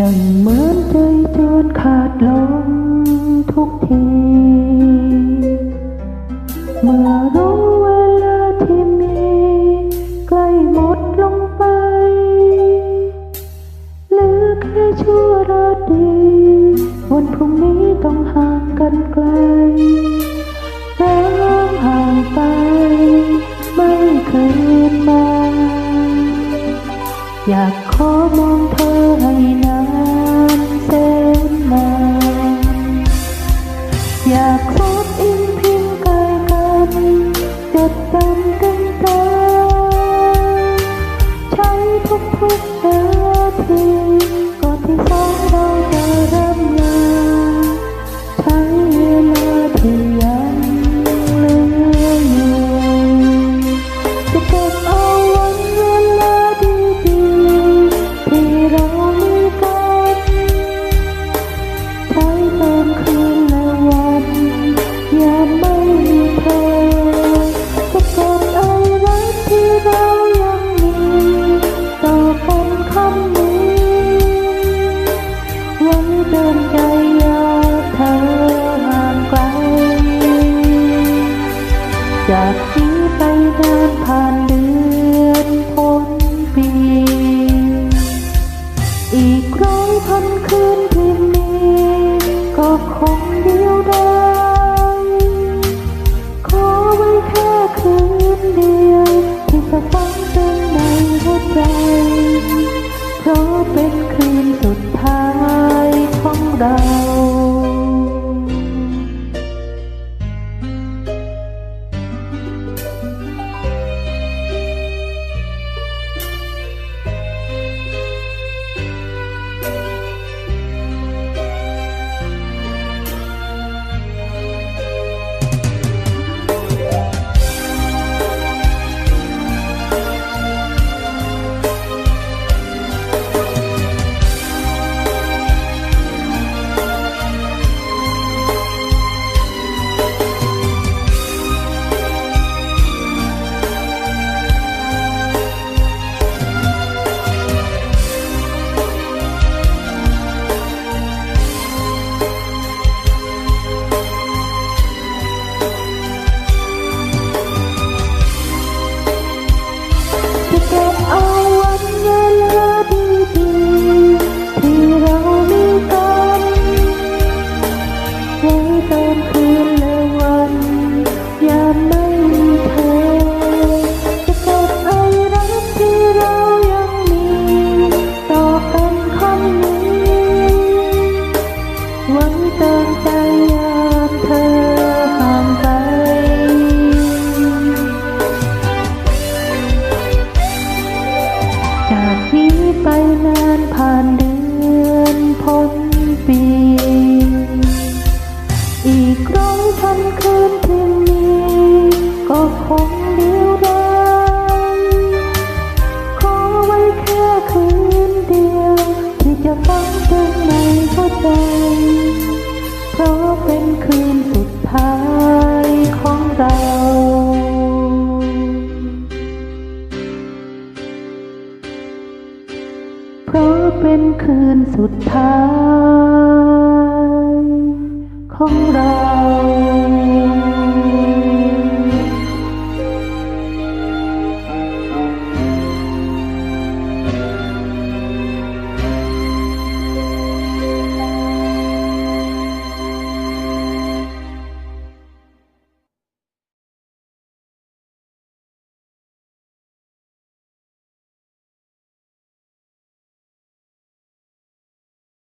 ดังเหมือนใจจวนขาดลมทุกที เมื่อรู้เวลาที่มี ใกล้หมดลงไปเหลือแค่ชั่วราตีวันพรุ่งนี้ต้องห่างกันไกล ខមងធ្វើឲ្យណា ทนคืนที่มีก็คง จะฟังถึงในหัวใจ เพราะเป็นคืนสุดท้ายของเรา